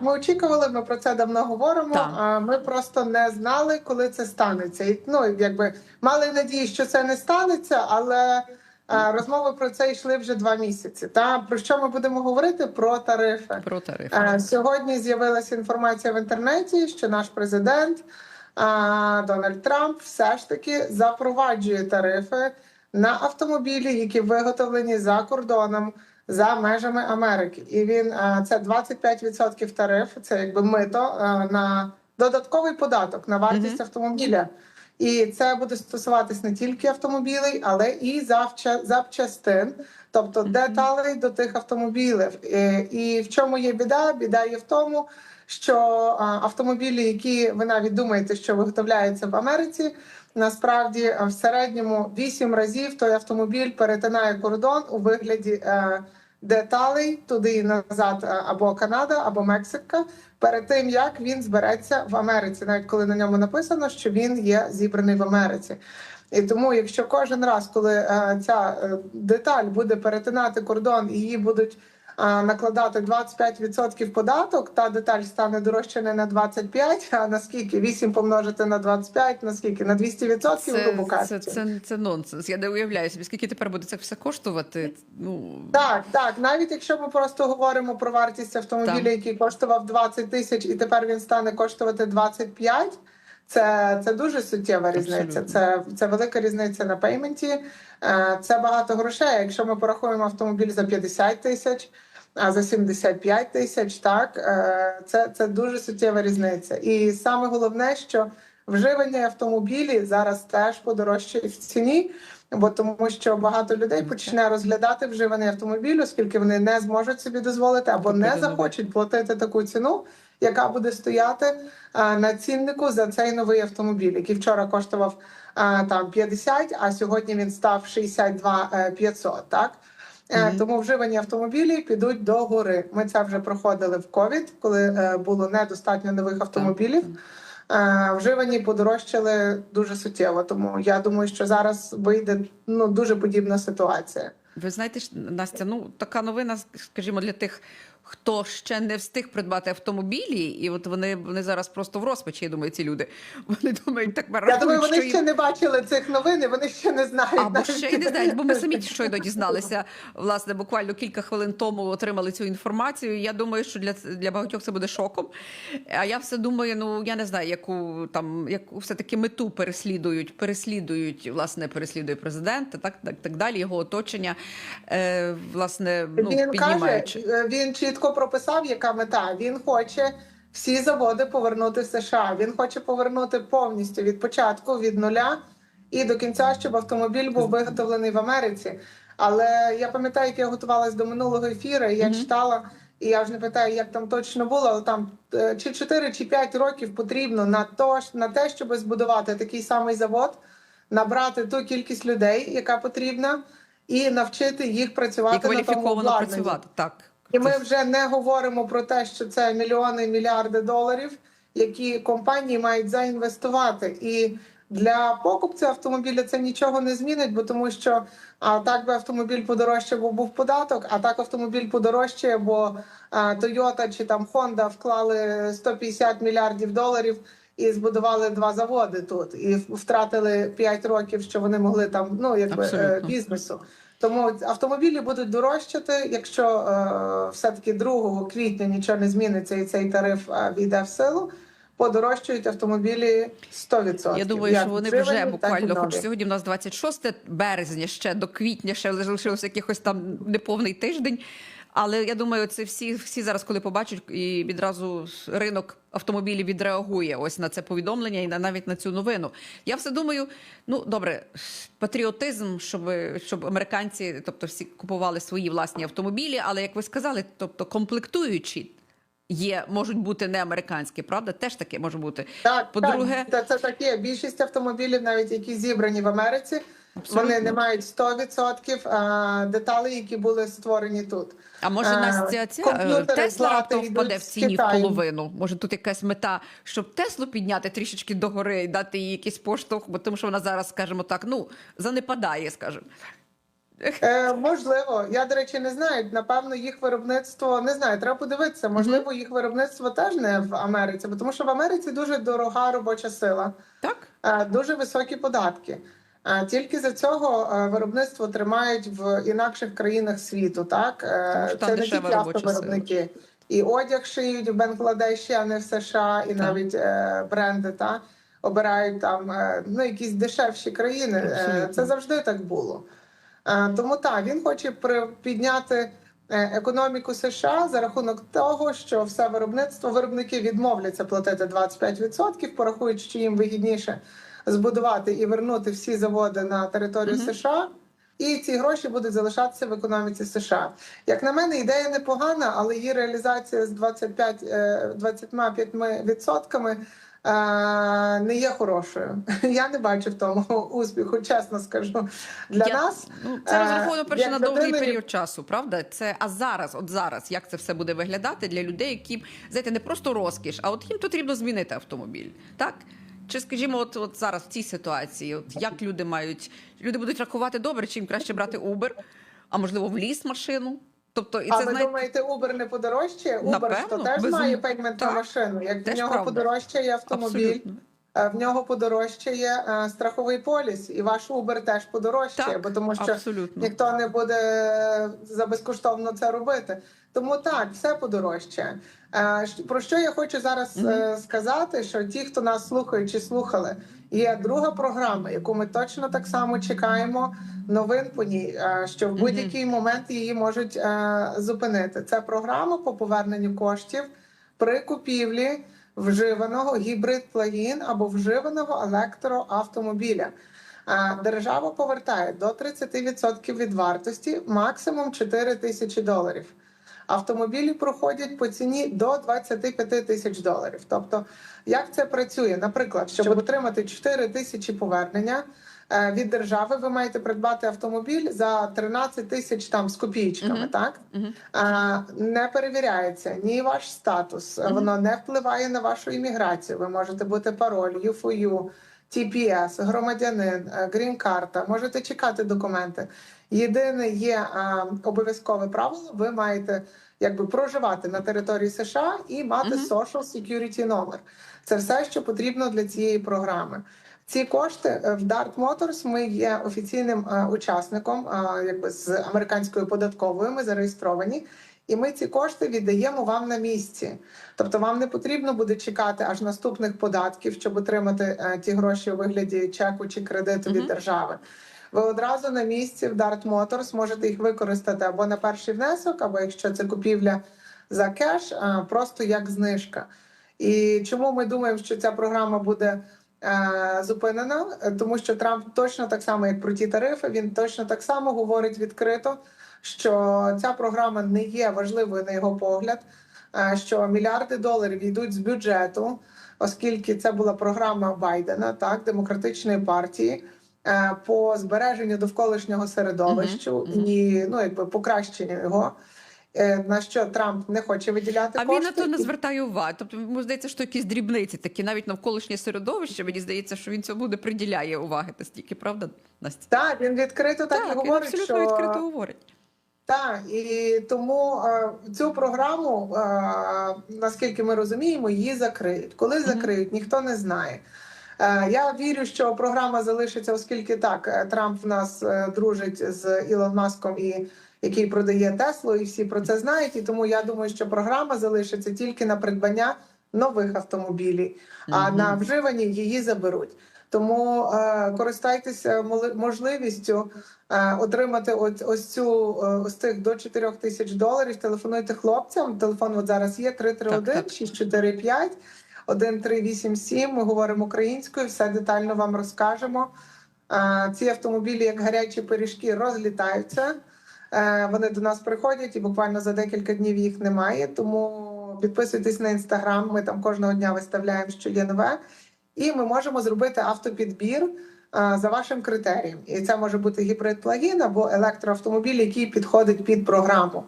Ми очікували, ми про це давно говоримо. Так. А ми просто не знали, коли це станеться. І, Ну якби мали надію, що це не станеться, але е, розмови про це йшли вже два місяці. Та про що ми будемо говорити? Про тарифи. Про тарифи. Е, Сьогодні з'явилася інформація в інтернеті, що наш президент е, Дональд Трамп все ж таки запроваджує тарифи на автомобілі, які виготовлені за кордоном. За межами Америки, і він е, це 25% тариф, це якби мито е, на додатковий податок на вартість автомобіля. І це буде стосуватись не тільки автомобілей, але і запчастин, тобто деталей до тих автомобілів. Е, І в чому є біда? Біда є в тому, що а, автомобілі, які ви навіть думаєте, що виготовляються в Америці, насправді в середньому 8 разів той автомобіль перетинає кордон у вигляді деталей туди і назад, е, або Канада, або Мексика, перед тим як він збереться в Америці, навіть коли на ньому написано, що він є зібраний в Америці. І тому, якщо кожен раз, коли е, ця е, деталь буде перетинати кордон, і її будуть накладати 25% податок, та деталь стане дорожче не на 25, а на скільки? 8 помножити на 25, на скільки? На 200%, Це, грубо це, кажучи. це, це нонсенс. Я не уявляю собі, скільки тепер буде це все коштувати. Ну Так, так. Навіть якщо ми просто говоримо про вартість автомобіля, Так. який коштував 20 тисяч, і тепер він стане коштувати 25, це, це дуже суттєва різниця. Це, це велика різниця на пейменті. Е, Це багато грошей. Якщо ми порахуємо автомобіль за 50 тисяч, а за 75 тисяч, так е, це, це дуже суттєва різниця. І саме головне, що вживані автомобілі зараз теж подорожчають в ціні. Бо тому, що багато людей почне розглядати вживаний автомобіль, оскільки вони не зможуть собі дозволити або не захочуть платити таку ціну, яка буде стояти на ціннику за цей новий автомобіль, який вчора коштував там 50, а сьогодні він став 62 е, 500, Так Е, Мгм. тому вживані автомобілі підуть до гори. Ми це вже проходили в ковід, коли е, було недостатньо нових автомобілів. Е, Вживані подорожчали дуже суттєво. Тому я думаю, що зараз вийде ну дуже подібна ситуація. Ви знаєте, Настя, ну така новина, скажімо, для тих, хто ще не встиг придбати автомобілі, і от вони, вони зараз просто в розпачі, я думаю, ці люди. Вони думають, так Я думаю, вони що ще їм... не бачили цих новин, і вони ще не знають. Або ще й не знають, бо ми самі щойно дізналися. Власне, буквально кілька хвилин тому отримали цю інформацію. Я думаю, що для, для багатьох це буде шоком. А я все думаю, ну я не знаю, яку там яку все таки мету переслідують, переслідують, власне, переслідує президент, так, так, так далі, його оточення, е, власне, ну, він піднімаючи. каже, він чітко прописав, яка мета. Він хоче всі заводи повернути в США. Він хоче повернути повністю від початку, від нуля і до кінця, щоб автомобіль був виготовлений в Америці. Але я пам'ятаю, як я готувалась до минулого ефіру, і я читала. І я вже не питаю, як там точно було, але там е, чи 4 чи 5 років потрібно на то, на те, щоб збудувати такий самий завод, набрати ту кількість людей, яка потрібна, і навчити їх І працювати на тому обладнанні. працювати. Так. І ми вже не говоримо про те, що це мільйони і мільярди доларів, які компанії мають заінвестувати. І для покупця автомобіля це нічого не змінить, бо тому що а так би автомобіль подорожчав, бо був податок, а так автомобіль подорожчає, бо а, Toyota чи там Honda вклали 150 мільярдів доларів. І збудували два заводи тут, і втратили 5 років, що вони могли там ну якби е, Абсолютно. бізнесу. Тому автомобілі будуть дорожчати, якщо е, все-таки 2 квітня нічого не зміниться і цей тариф е, війде в силу, подорожчають автомобілі 100%. Я думаю, Як що вони вживані, вже буквально, хоч сьогодні в нас 26 березня, ще до квітня, ще залишилося якихось там неповний тиждень. Але я думаю, це всі, всі зараз, коли побачать, і відразу ринок автомобілів відреагує ось на це повідомлення і на навіть на цю новину. Я все думаю, ну добре, патріотизм, щоб, щоб американці, тобто всі купували свої власні автомобілі, але як ви сказали, тобто комплектуючі. Є, можуть бути не американські, правда? Теж таке може бути. Так, По-друге- так, це, це таке. Більшість автомобілів, навіть які зібрані в Америці, Абсолютно. вони не мають 100% деталей, які були створені тут. А може Е, Настя ця комп'ютери Тесла раптом впаде в ціні в половину? Може тут якась мета, щоб Теслу підняти трішечки догори і дати їй якийсь поштовх, бо тому що вона зараз, скажімо так, ну занепадає, скажімо. Е, можливо, я до речі не знаю. Напевно, їх виробництво не знаю. Треба подивитися. Можливо, їх виробництво теж не в Америці, бо тому що в Америці дуже дорога робоча сила, Так? е, дуже високі податки. Тільки за цього е, виробництво тримають в інакших країнах світу. Так Тому Е, це не тільки автовиробники. І одяг шиють в Бангладеші, а не в США, і Так. навіть е, бренди та обирають там ну якісь дешевші країни. Абсолютно. Це завжди так було. Тому так він хоче підняти економіку США за рахунок того, що все виробництво виробники відмовляться платити 25%, порахують, що їм вигідніше збудувати і вернути всі заводи на територію Мгм. США. І ці гроші будуть залишатися в економіці США. Як на мене, ідея непогана, але її реалізація з 25, е, 25 відсотками е, не є хорошою. Я не бачу в тому успіху, чесно скажу. Для Я- нас Ну, це Е, розраховано перше на довгий людина- період часу, правда? Це а зараз, от зараз, як це все буде виглядати для людей, які знаєте, не просто розкіш, а от їм потрібно змінити автомобіль, так? Чи скажімо, от, от зараз в цій ситуації, от як люди мають люди будуть рахувати добре, чи їм краще брати Uber, а можливо в ліс машину? Тобто, і а це ви знає... думаєте, Uber не подорожчає? Uber Напевно, то теж має пеймент на машину. Як в нього правда. подорожчає автомобіль, абсолютно. Е, в нього подорожчає е, страховий поліс, і ваш Uber теж подорожчає, Так, бо тому що абсолютно. ніхто не буде за безкоштовно це робити. Тому так, все подорожчає. Е, Про що я хочу зараз Мгм. е, сказати? Що ті, хто нас слухають чи слухали, є друга програма, яку ми точно так само чекаємо. Новин по ній, е, що в будь-який момент її можуть е, зупинити. Це програма по поверненню коштів при купівлі вживаного гібрид плагін або вживаного електроавтомобіля. Держава повертає до 30% від вартості, максимум 4 тисячі доларів. Автомобілі проходять по ціні до 25 тисяч доларів. Тобто, як це працює? Наприклад, щоб отримати 4 тисячі повернення від держави, ви маєте придбати автомобіль за 13 тисяч там з копійками, Мгм. так? Мгм. А, не перевіряється ні ваш статус, Мгм. воно не впливає на вашу імміграцію. Ви можете бути пароль, ЮФОЮ, TPS, громадянин, е, грін-карта, можете чекати документи. Єдине є а, обов'язкове правило: ви маєте якби проживати на території США і мати Мгм. social security номер. Це все, що потрібно для цієї програми. Ці кошти е, в Dart Motors ми є офіційним е, учасником, е, якби з американською податковою. Ми зареєстровані, і ми ці кошти віддаємо вам на місці. Тобто, вам не потрібно буде чекати аж наступних податків, щоб отримати ті гроші у вигляді чеку чи кредиту від Мгм. держави. Ви одразу на місці в Dart Motors можете їх використати або на перший внесок, або якщо це купівля за кеш, просто як знижка. І чому ми думаємо, що ця програма буде зупинена? Е, Тому що Трамп точно так само, як про ті тарифи, він точно так само говорить відкрито, що ця програма не є важливою на його погляд, е, що мільярди доларів йдуть з бюджету, оскільки це була програма Байдена, так демократичної партії. е, По збереженню довколишнього середовища Мгм, мгм. і ну якби покращенню його, на що Трамп не хоче виділяти А кошти. він на то не звертає уваги. Тобто, мені здається, що якісь дрібниці такі, навіть навколишнє середовище, мені здається, що він цьому не приділяє уваги настільки, правда, Настя? Так, він відкрито так, і він говорить, абсолютно що відкрито говорить. так, і тому е, цю програму, е, наскільки ми розуміємо, її закриють. Коли закриють, ніхто не знає. Е, я вірю, що програма залишиться, оскільки так е, Трамп в нас е, дружить з Ілон Маском і який продає Теслу, і всі про це знають. І тому я думаю, що програма залишиться тільки на придбання нових автомобілів, а Мгм. на вживані її заберуть. Тому е, користайтеся можливістю е, отримати ось, ось цю е, ось цих до 4 тисяч доларів. Телефонуйте хлопцям. Телефон от зараз є 331 Так, так. 645 1387. Ми говоримо українською, все детально вам розкажемо. Е, Ці автомобілі, як гарячі пиріжки, розлітаються. Е, Вони до нас приходять і буквально за декілька днів їх немає. Тому підписуйтесь на інстаграм. Ми там кожного дня виставляємо, що є нове. І ми можемо зробити автопідбір е, за вашим критерієм. І це може бути гібрид плагін або електроавтомобіль, який підходить під програму.